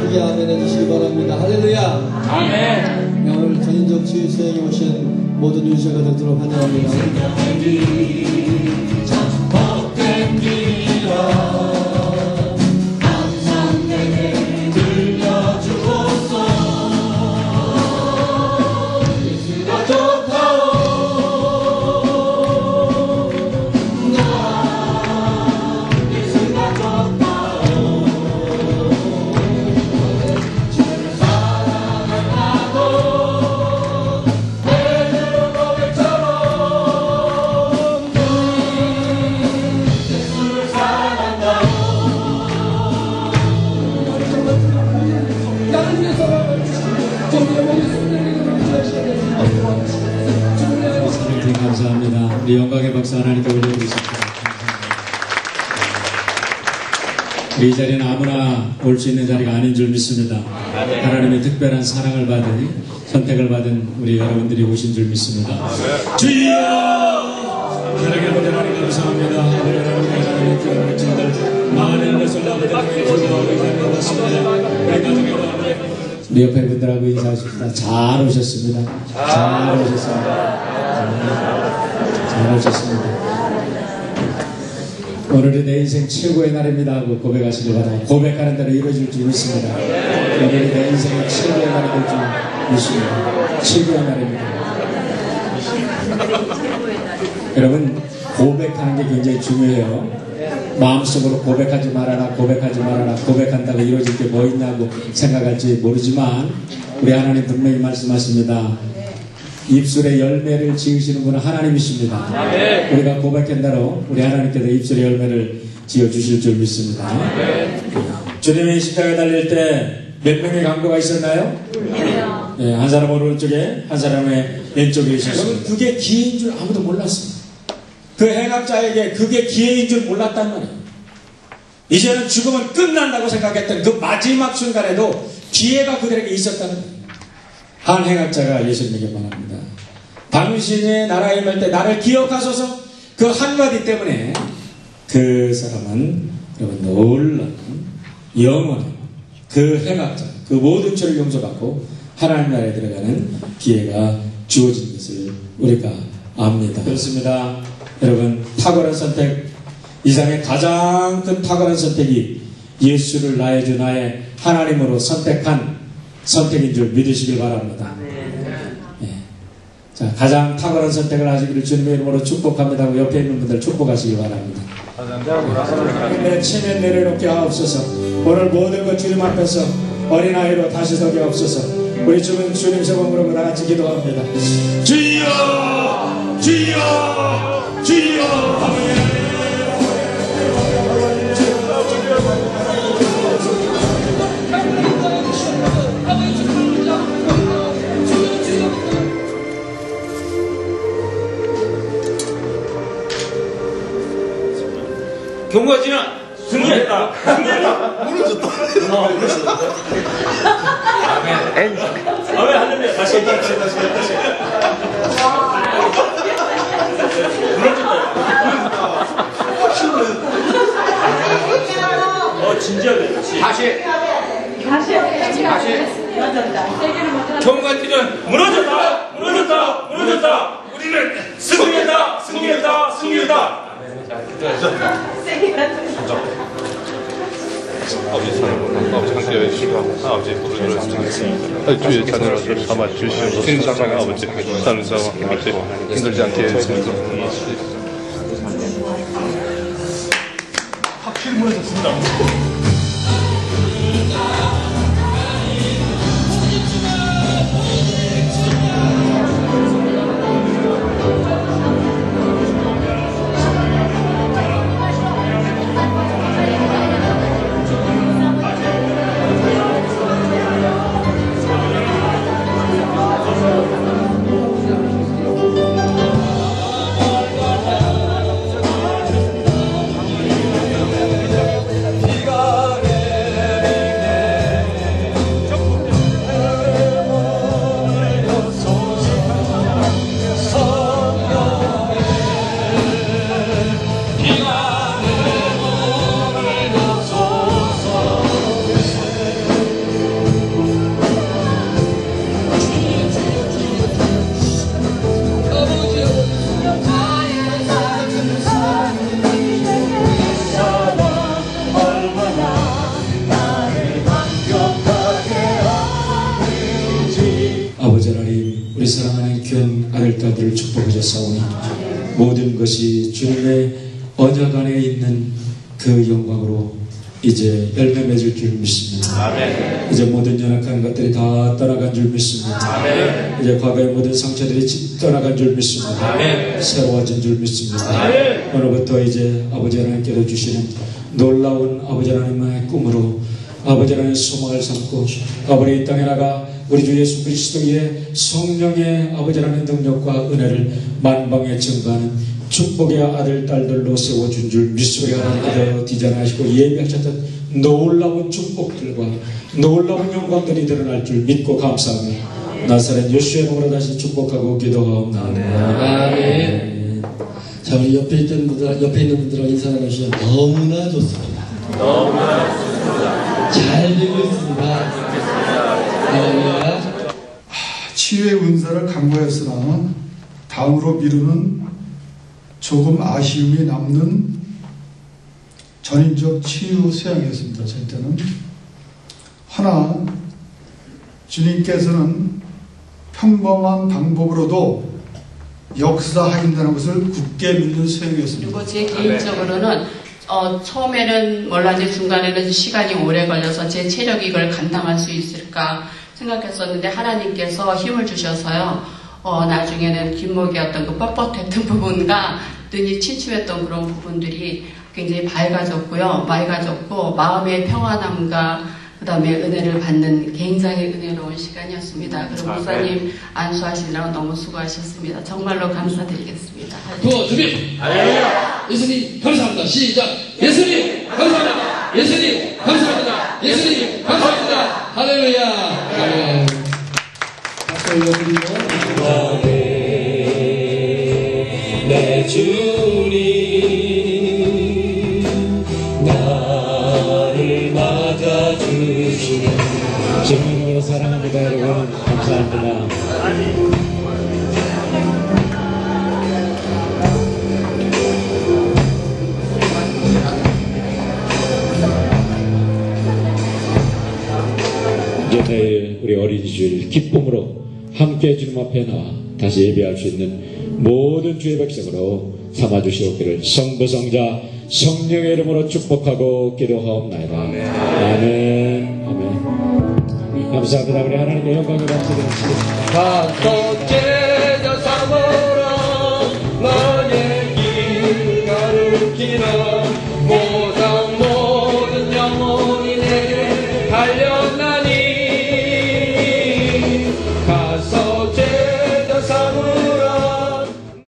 크게 아멘 해 주시기 바랍니다. 할렐루야. 아멘. 네, 오늘 전인적 치유 수행에 오신 모든 유시가 되도록 환영합니다. 이 자리는 아무나 올 수 있는 자리가 아닌 줄 믿습니다. 하나님의 특별한 사랑을 받은 선택을 받은 우리 여러분들이 오신 줄 믿습니다. 주여! 하나님 아버지 하나님 감사합니다. 우리 하나님의 하나님의 귀한 친구들 많은 것을 나보다 기도하고 있는 것 같습니다. 우리 옆에 분들하고 인사하십니다. 잘 오셨습니다. 잘 오셨습니다. 잘 오셨습니다. 오 늘이 내 인생 최고의 날입니다 하고 고백하시길 바랍니다. 고백하는 대로 이루어질 줄 믿습니다. 오늘이 내 인생의 최고의 날이 될 줄 믿습니다. 최고의 날입니다. 여러분 고백하는 게 굉장히 중요해요. 마음속으로 고백하지 말아라 고백하지 말아라 고백한다고 이루어질 게 뭐 있냐고 생각할지 모르지만 우리 하나님 분명히 말씀하십니다. 입술의 열매를 지으시는 분은 하나님이십니다. 우리가 고백한 대로 우리 하나님께서 입술의 열매를 지어 주실 줄 믿습니다. 주님이 십자가에 달릴 때 몇 명의 강도가 있었나요? 네, 한 사람 오른쪽에 한 사람의 왼쪽에 있었습니다. 그게 기회인 줄 아무도 몰랐습니다. 그 행악자에게 그게 기회인 줄 몰랐단 말이에요. 이제는 죽음은 끝난다고 생각했던 그 마지막 순간에도 기회가 그들에게 있었다는 거예요. 한 행악자가 예수님에게 말합니다. 당신의 나라에 임할 때 나를 기억하소서 그 한마디 때문에 그 사람은 여러분 놀라운 영원한 그 행악자 그 모든 죄를 용서받고 하나님 나라에 들어가는 기회가 주어진 것을 우리가 압니다. 그렇습니다. 여러분 탁월한 선택 이 세상의 가장 큰 탁월한 선택이 예수를 나의 주 나의 하나님으로 선택한 선택인 줄 믿으시길 바랍니다. 예. 자, 가장 탁월한 선택을 하시기를 주님의 이름으로 축복합니다. 옆에 있는 분들 축복하시기 바랍니다. 내 체면 내려놓게 하옵소서. 오늘 모든 것 주님 앞에서 어린아이로 다시 서게 하옵소서. 우리 주는 주님 세범으로 다 같이 기도합니다. 주여! 주여! 주여! 경과지는 승리했다. 승리했다. 무너졌다. 아멘 하는데 다시 다시 다시 다시. 무너졌다. 어 진지하게 다시. 다시. 다시. 경과지는 무너졌다. 무너졌다. 무너졌다. 우리는 승리했다. 승리했다. 승리했다. 아버지 사랑으로 아버지 함께 해주시고 아버지 부르짖어 주시고 주의 자녀로서 삼아 주시옵소서 힘들상 아버지 다른 사람 아버지. 힘들지 않게 확실히 무너졌습니다. 감 모든 것이 주님의 언약 안에 있는 그 영광으로 이제 열매 맺을 줄 믿습니다. 이제 모든 연약한 것들이 다 떠나간 줄 믿습니다. 이제 과거의 모든 상처들이 지- 떠나간 줄 믿습니다. 새로워진 줄 믿습니다. 오늘부터 이제 아버지 하나님께서 주시는 놀라운 아버지 하나님의 꿈으로 아버지 하나님의 소망을 삼고 아버지 이 땅에 나가 우리 주 예수 그리스도의 성령의 아버지 하나님의 능력과 은혜를 만방에 증가하는 축복의 아들 딸들로 세워준 줄 믿습니다. 하나님께서 디자인하시고 예비하셨던 놀라운 축복들과 놀라운 영광들이 드러날 줄 믿고 감사합니다. 나사렛 예수의 이름으로 다시 축복하고 기도하옵나다. 아멘. 자, 우리 옆에 있던 분들, 옆에 있는 분들하고 인사 나누시죠. 너무나 좋습니다. 너무나 좋습니다. 잘 되고 있습니다. 할렐루야. 치유의 은사를 강구했으나 다음으로 미루는 조금 아쉬움이 남는 전인적 치유 수양이었습니다. 저희 때는 하나 주님께서는 평범한 방법으로도 역사하신다는 것을 굳게 믿는 수양이었습니다. 그리고 제 개인적으로는 어, 처음에는 몰라지 중간에는 시간이 오래 걸려서 제 체력이 이걸 감당할 수 있을까 생각했었는데 하나님께서 힘을 주셔서요. 어, 나중에는 뒷목의 어떤 그 뻣뻣했던 부분과 눈이 침침했던 그런 부분들이 굉장히 밝아졌고요. 맑아졌고 마음의 평안함과 그 다음에 은혜를 받는 굉장히 은혜로운 시간이었습니다. 그리고 목사님 안수하시느라 너무 수고하셨습니다. 정말로 감사드리겠습니다. 구호 준비. 예수님 감사합니다. 시작. 예수님 감사합니다. 예수님 감사합니다. 예수님 감사합니다. 할렐루야. 아멘. 박수 올려드리고. 내 주님 나를 맞아주시네 주님으로 사랑합니다 여러분 감사합니다 이제 내일 우리 어린이 주일 기쁨으로 함께 주님 앞에 나와 다시 예배할 수 있는 모든 주의 백성으로 삼아주시옵기를 성부 성자 성령의 이름으로 축복하고 기도하옵나이다. 아멘. 아멘. 감사합니다. 우리 하나님의 영광을 감사드립니다